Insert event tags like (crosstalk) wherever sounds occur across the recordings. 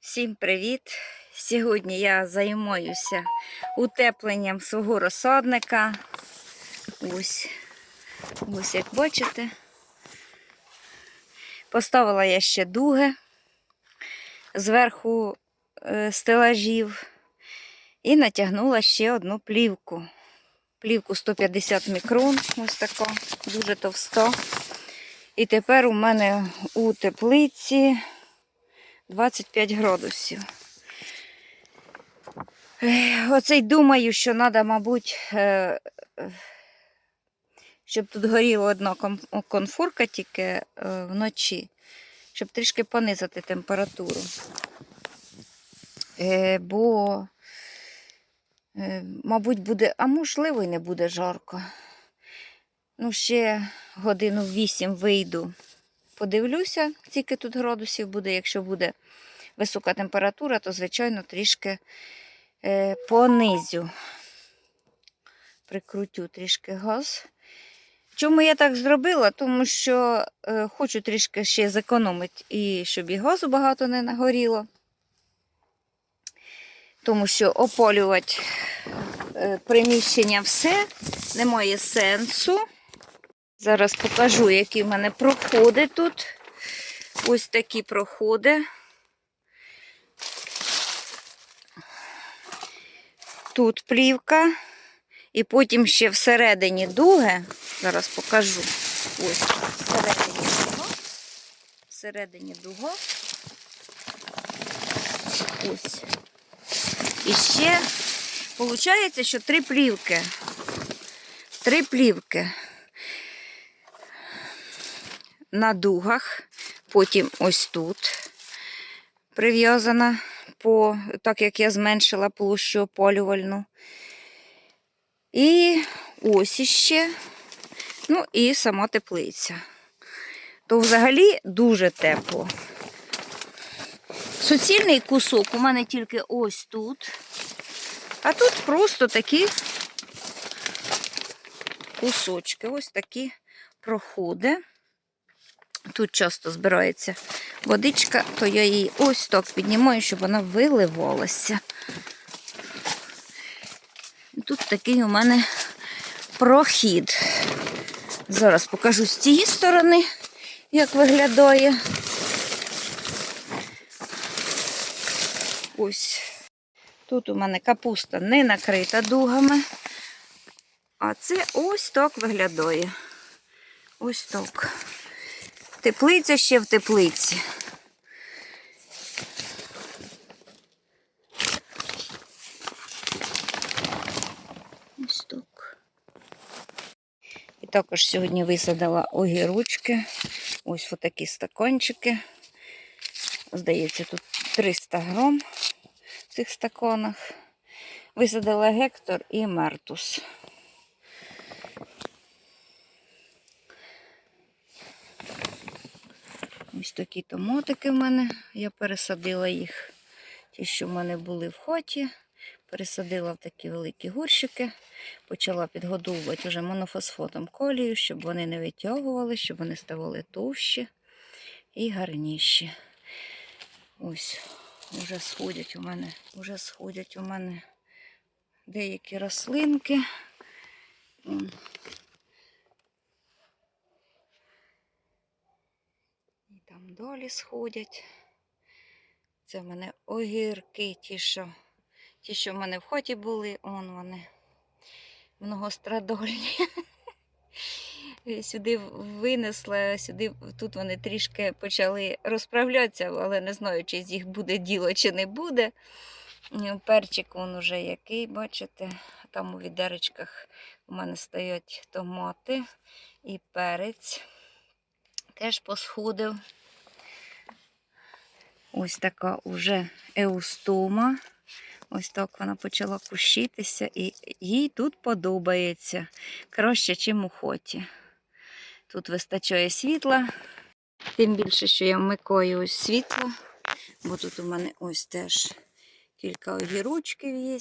Всім привіт! Сьогодні я займаюся утепленням свого розсадника. Ось, ось як бачите. Поставила я ще дуги зверху е, стелажів і натягнула ще одну плівку. Плівку 150 мікрон, ось така, дуже товста. І тепер у мене у теплиці 25 градусів. Ех, Оце й думаю, що треба, мабуть, е, щоб тут горіла одна конфорка тільки е, вночі, щоб трішки понизити температуру. Е, Бо, мабуть, буде, а можливо, і не буде жарко. Ну, ще годину вісім вийду. Подивлюся, скільки тут градусів буде. Якщо буде висока температура, то, звичайно, трішки е, понизю. Прикрутю трішки газ. Чому я так зробила? Тому що е, хочу трішки ще зекономити і щоб і газу багато не нагоріло. Тому що опалювати е, приміщення все немає сенсу. Зараз покажу, які в мене проходи тут. Ось такі проходи. Тут плівка. І потім ще всередині дуги. Зараз покажу. Ось, всередині дуга. Всередині дуга. Ось. І ще виходить, що три плівки. Три плівки на дугах, потім ось тут прив'язана, по, так як я зменшила площу опалювальну. І ось іще, ну і сама теплиця. То взагалі дуже тепло. Суцільний кусок у мене тільки ось тут. А тут просто такі кусочки, ось такі проходи. Тут часто збирається водичка, то я її ось так піднімаю, щоб вона виливалася. Тут такий у мене прохід. Зараз покажу з цієї сторони, як виглядає. Ось. Тут у мене капуста не накрита дугами. А це ось так виглядає. Ось так. Теплиця ще в теплиці. Ось так. І також сьогодні висадила огірочки. Ось такі стаканчики. Здається, тут 300 грам в цих стаканах. Висадила гектор і мертус. Ось такі томатики в мене. Я пересадила їх, ті, що в мене були в хаті. Пересадила в такі великі горщики. Почала підгодовувати вже монофосфотом колію, щоб вони не витягували, щоб вони ставали товщі і гарніші. Ось, вже сходять у мене, вже сходять у мене деякі рослинки. М. І там долі сходять. Це в мене огірки, ті, що, ті, що в мене в хаті були, он вони многострадольні. (laughs) Сюди винесла, сюди тут вони трішки почали розправлятися, але не знаю, чи з їх буде діло, чи не буде. Перчик он уже який, бачите, там у відеречках у мене стоять томати і перець. Теж посходив. Ось така уже еустома. Ось так вона почала кущитися, і їй тут подобається краще, ніж у хоті. Тут вистачає світла, тим більше, що я вмикаю ось світло, бо тут у мене ось теж кілька огірочків є.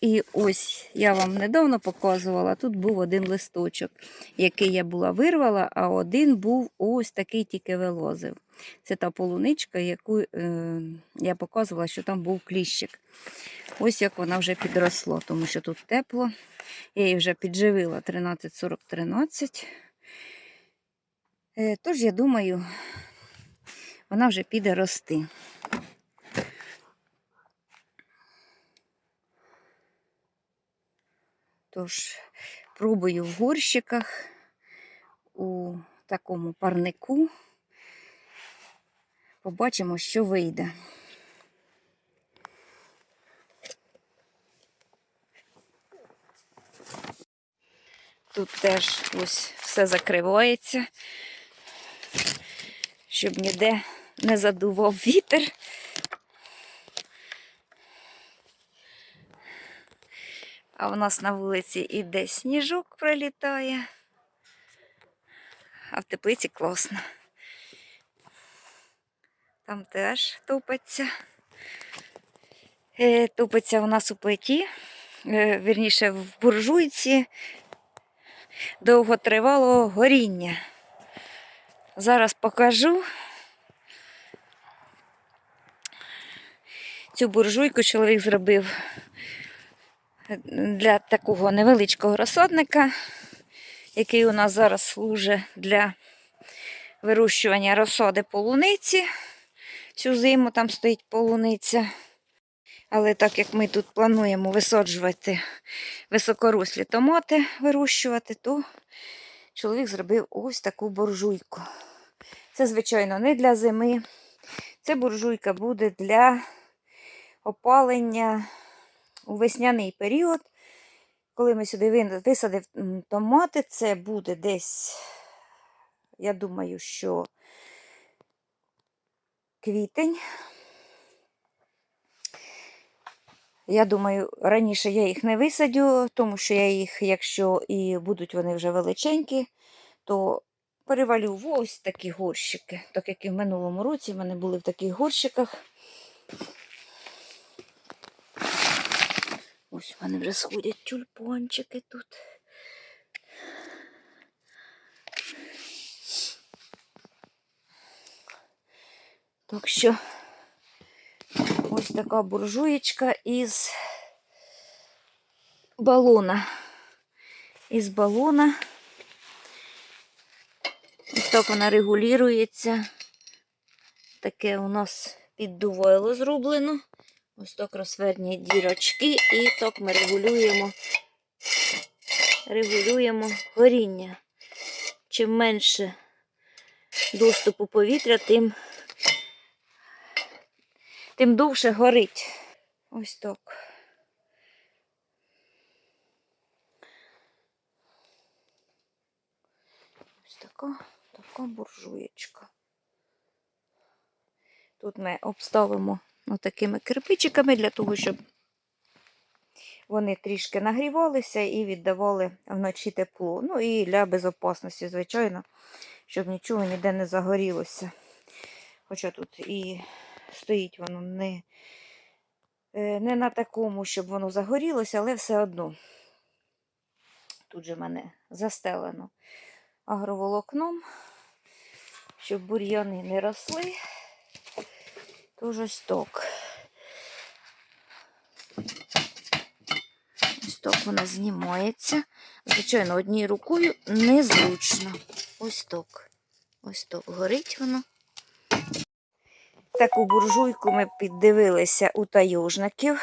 І ось я вам недавно показувала, тут був один листочок, який я була вирвала, а один був ось такий тільки вилозив. Це та полуничка, яку е, я показувала, що там був кліщик. Ось як вона вже підросла, тому що тут тепло. Я її вже підживила 13-40-13. Е, тож, я думаю, вона вже піде рости. Тож, пробую в горщиках у такому парнику. Побачимо, що вийде. Тут теж ось все закривається, щоб ніде не задував вітер. А в нас на вулиці іде сніжок пролітає. А в теплиці класно. Там теж топиться. Е, Топиться у нас у плиті, е, вірніше в буржуйці довготривалого горіння. Зараз покажу. Цю буржуйку чоловік зробив для такого невеличкого розсадника, який у нас зараз служить для вирощування розсади полуниці. Всю зиму там стоїть полуниця. Але так як ми тут плануємо висаджувати високорослі томати, вирощувати, то чоловік зробив ось таку буржуйку. Це, звичайно, не для зими. Це буржуйка буде для опалення у весняний період. Коли ми сюди висадив томати, це буде десь, я думаю, що квітень. Я думаю, раніше я їх не висадю, тому що я їх, якщо і будуть вони вже величенькі, то перевалю в ось такі горщики. Так як і в минулому році в мене були в таких горщиках. Ось у мене вже сходять тюльпанчики тут. Так що ось така буржуєчка із балона. Із балона. Ось так вона регулюється. Таке у нас піддувайло зроблено. Ось так розверні дірочки, і так ми регулюємо, регулюємо горіння. Чим менше доступу повітря, тим, тим довше горить. Ось так. Ось така, така буржуєчка. Тут ми обставимо отакими кирпичиками для того, щоб вони трішки нагрівалися і віддавали вночі тепло. Ну і для безопасності, звичайно, щоб нічого ніде не загорілося. Хоча тут і стоїть воно не, е, не на такому, щоб воно загорілося, але все одно. Тут же в мене застелено агроволокном, щоб бур'яни не росли. Тож ось так. Ось так вона знімається. Звичайно, однією рукою незручно. Ось так. Ось так горить воно. Таку буржуйку ми піддивилися у тайожників.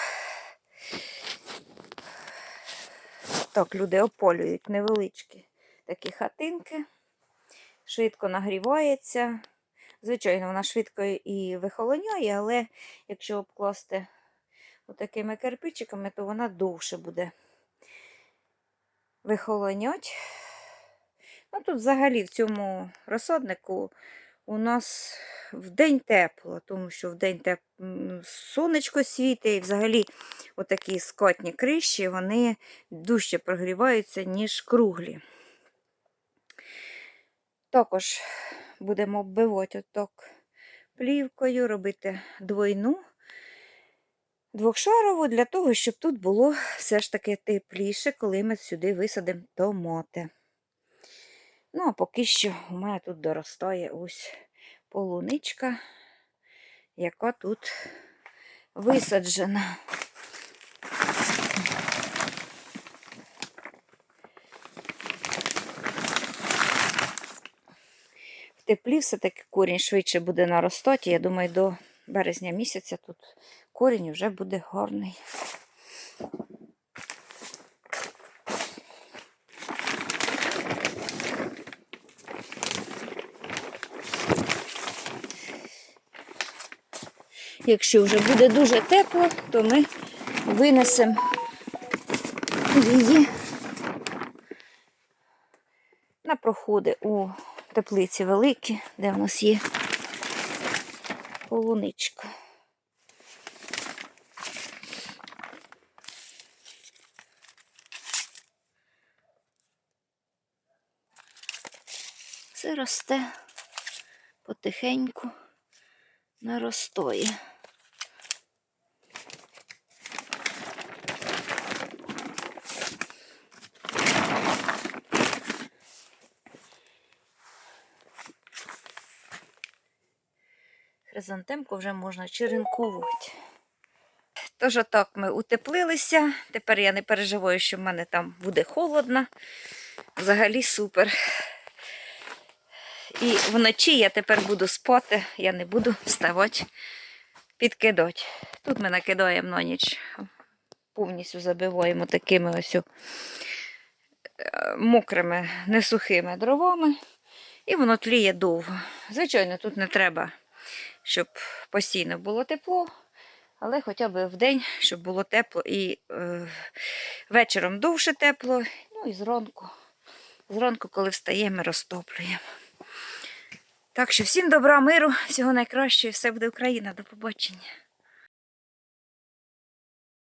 Так, люди ополюють невеличкі такі хатинки. Швидко нагрівається. Звичайно, вона швидко і вихолоняє, але якщо обкласти отакими кирпичиками, то вона довше буде вихолонять. Ну, тут взагалі в цьому розсаднику у нас вдень тепло, тому що вдень теп... сонечко світить, і взагалі отакі скотні криші, вони дужче прогріваються, ніж круглі. Також будемо оббивати отак плівкою, робити двойну. двохшарову для того, щоб тут було все ж таки тепліше, коли ми сюди висадимо томати. Ну, а поки що у мене тут доростає ось полуничка, яка тут висаджена. Теплі все-таки корінь швидше буде наростати. Я думаю, до березня місяця тут корінь вже буде гарний. Якщо вже буде дуже тепло, то ми винесемо її на проходи у теплиці великі, де в нас є полуничка. Все росте потихеньку наростає. Хризантемку вже можна черенкувати. Тож так ми утеплилися. Тепер я не переживаю, що в мене там буде холодно. Взагалі супер. І вночі я тепер буду спати, я не буду вставати, підкидати. Тут ми накидаємо на ніч, повністю забиваємо такими ось е, мокрими, несухими дровами. І воно тліє довго. Звичайно, тут не треба, щоб постійно було тепло, але хоча б в день, щоб було тепло і е, вечором довше тепло, ну і зранку. Зранку, коли встаємо, розтоплюємо. Так що всім добра, миру, всього найкращого, все буде Україна. До побачення.